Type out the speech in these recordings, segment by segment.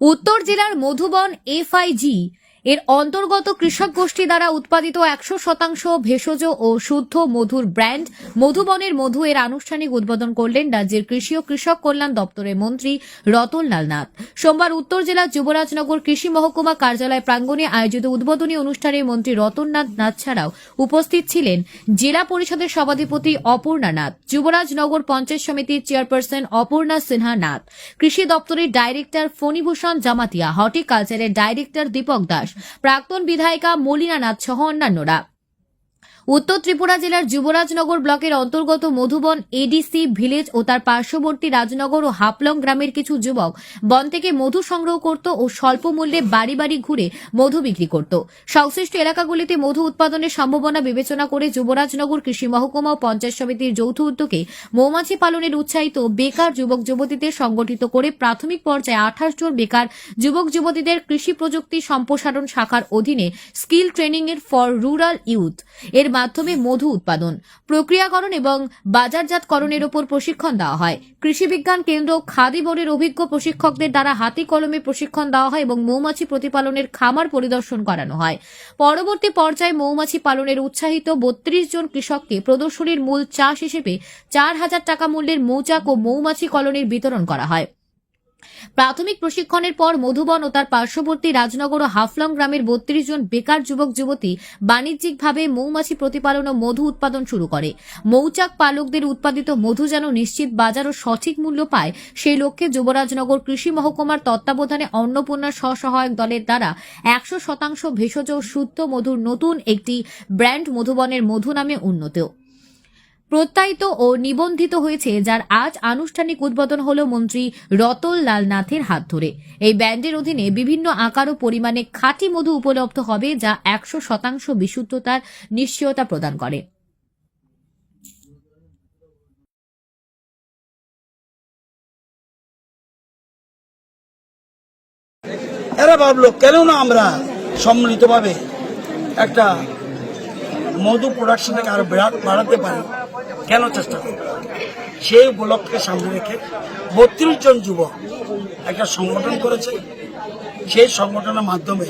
উত্তর জেলার মধুবন এফআইজি এর অন্তর্গত কৃষক গোষ্ঠী দ্বারা উৎপাদিত একশো শতাংশ ভেষজ ও শুদ্ধ মধুর ব্র্যান্ড মধুবনের মধু এর আনুষ্ঠানিক উদ্বোধন করলেন রাজ্যের কৃষি ও কৃষক কল্যাণ দপ্তরের মন্ত্রী রতনলাল নাথ। সোমবার উত্তর জেলার যুবরাজনগর কৃষি মহকুমা কার্যালয় প্রাঙ্গণে আয়োজিত উদ্বোধনী অনুষ্ঠানে মন্ত্রী রতননাথ নাথ ছাড়াও উপস্থিত ছিলেন জেলা পরিষদের সভাধিপতি অপূর্ণা নাথ, যুবরাজনগর পঞ্চায়েত সমিতির চেয়ারপারসন অপূর্ণা সিনহা নাথ, কৃষি দপ্তরের ডাইরেক্টর ফণিভূষণ জামাতিয়া, হর্টিকালচারের ডাইরেক্টর দীপক দাস প্রাক্তন বিধায়িকা মলিনা নাথ সহ অন্যান্যরা। উত্তর ত্রিপুরা জেলার যুবরাজনগর ব্লকের অন্তর্গত মধুবন এডিসি ভিলেজ ও তার পার্শ্ববর্তী রাজনগর ও হাপলং গ্রামের কিছু যুবক বন থেকে মধু সংগ্রহ করত ও স্বল্প মূল্যে বাড়ি বাড়ি ঘুরে মধু বিক্রি করত। সংশ্লিষ্ট এলাকাগুলিতে মধু উৎপাদনের সম্ভাবনা বিবেচনা করে যুবরাজনগর কৃষি মহকুমা ও পঞ্চায়েত সমিতির যৌথ উদ্যোগে মৌমাছি পালনের উৎসাহিত বেকার যুবক যুবতীদের সংগঠিত করে প্রাথমিক পর্যায়ে আঠাশ জন বেকার যুবক যুবতীদের কৃষি প্রযুক্তি সম্প্রসারণ শাখার অধীনে স্কিল ট্রেনিং এর ফর রুরাল ইউথ। এর মাধ্যমে মধু উৎপাদন, প্রক্রিয়াকরণ এবং বাজারজাতকরণের উপর প্রশিক্ষণ দেওয়া হয়। কৃষি বিজ্ঞান কেন্দ্র খাদি বোর্ডের অভিজ্ঞ প্রশিক্ষকদের দ্বারা হাতি কলমে প্রশিক্ষণ দেওয়া হয় এবং মৌমাছি প্রতিপালনের খামার পরিদর্শন করানো হয়। পরবর্তী পর্যায়ে মৌমাছি পালনের উৎসাহিত বত্রিশ জন কৃষককে প্রদর্শনীর মূল চাষ হিসেবে চার হাজার টাকা মূল্যের মৌচাক ও মৌমাছি কলনের বিতরণ করা হয়। প্রাথমিক প্রশিক্ষণের পর মধুবন ও তার পার্শ্ববর্তী রাজনগর ও হাফলং গ্রামের বত্রিশ জন বেকার যুবক, যুবতী বাণিজ্যিকভাবে মৌমাছি প্রতিপালন ও মধু উৎপাদন শুরু করে। মৌচাক পালকদের উৎপাদিত মধু যেন নিশ্চিত বাজার ও সঠিক মূল্য পায়, সেই লক্ষ্যে যুবরাজনগর কৃষি মহকুমার তত্ত্বাবধানে অন্নপূর্ণা স্বসহায়ক দলের দ্বারা একশো শতাংশ ভেষজ ও শুদ্ধ মধুর নতুন একটি ব্র্যান্ড মধুবনের মধু নামে উন্নত। প্রত্যায়িত ও নিবন্ধিত হয়েছে, যার আজ আনুষ্ঠানিক উদ্বোধন হল মন্ত্রী রতন লাল নাথের হাত ধরে। এই ব্যান্ডের অধীনে বিভিন্ন আকার ও পরিমাণে খাঁটি মধু উপলব্ধ হবে, যা একশো শতাংশ বিশুদ্ধতার নিশ্চয়তা প্রদান করে। এরা ভাবলো কেন না আমরা সম্মিলিতভাবে একটা মধু প্রোডাকশনটাকে আরও বেড়া- বাড়াতে পারি। কেন চেষ্টা করি সেই উপলক্ষকে সামনে রেখে বত্রিশ জন যুবক একটা সংগঠন করেছে। সেই সংগঠনের মাধ্যমে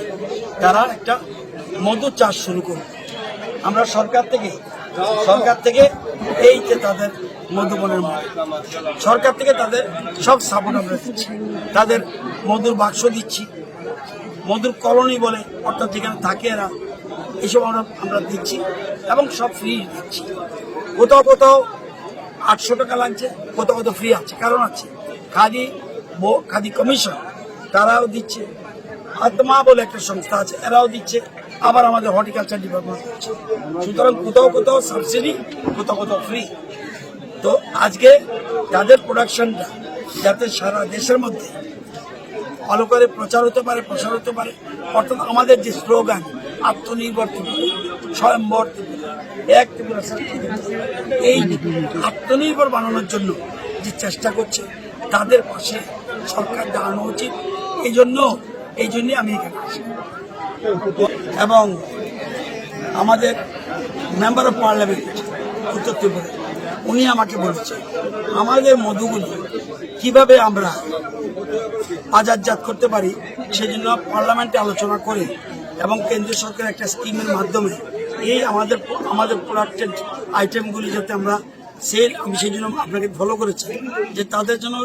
তারা একটা মধু চাষ শুরু করবে। আমরা সরকার থেকে সরকার থেকে এই যে তাদের মধুবনের মধু সরকার থেকে তাদের সব সাপোর্ট আমরা দিচ্ছি। তাদের মধুর বাক্স দিচ্ছি। মধুর কলোনি বলে অর্থাৎ যেখানে থাকে এরা এইসব আমরা আমরা দিচ্ছি এবং সব ফ্রি দিচ্ছি। কোথাও কোথাও আটশো টাকা লাগছে, কোথাও কোথাও ফ্রি আছে। কারণ আছে, খাদি খাদি কমিশন তারাও দিচ্ছে। আত্মা বলে একটা সংস্থা আছে, এরাও দিচ্ছে। আবার আমাদের হর্টিকালচার ডিপার্টমেন্ট দিচ্ছে। সুতরাং কোথাও কোথাও সাবসিডি কোথাও কোথাও ফ্রি তো আজকে তাদের প্রোডাকশনটা যাতে সারা দেশের মধ্যে ভালো করে প্রচার হতে পারে, প্রসার হতে পারে, অর্থাৎ আমাদের যে স্লোগান আত্মনির্ভর ত্রিপুরা স্বয়ম্বর এক এই আত্মনির্ভর বানানোর জন্য যে চেষ্টা করছে, তাদের পাশে সরকার দাঁড়ানো উচিত। এই জন্য, এই জন্যই আমি এখানে আসি। এবং আমাদের মেম্বার অফ পার্লামেন্ট উত্তর ত্রিপুরা, উনি আমাকে বলেছে, আমাদের মধুগুলি কীভাবে আমরা বাজারজাত করতে পারি, সেজন্য পার্লামেন্টে আলোচনা করে এবং কেন্দ্রীয় সরকারের একটা স্কিমের মাধ্যমে এই আমাদের আমাদের প্রোডাক্টেড আইটেমগুলি যাতে আমরা সেল আমি সেই জন্য আপনাকে ফলো করেছি, যে তাদের জন্য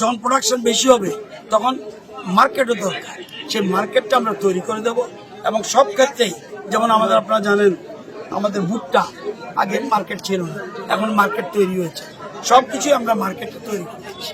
যখন প্রোডাকশন বেশি হবে, তখন মার্কেটও দরকার। সেই মার্কেটটা আমরা তৈরি করে দেব এবং সব ক্ষেত্রেই, যেমন আমাদের আপনারা জানেন, আমাদের ভুট্টা আগে মার্কেট ছিল না, এখন মার্কেট তৈরি হয়েছে। সব কিছুই আমরা মার্কেটে তৈরি করেছি।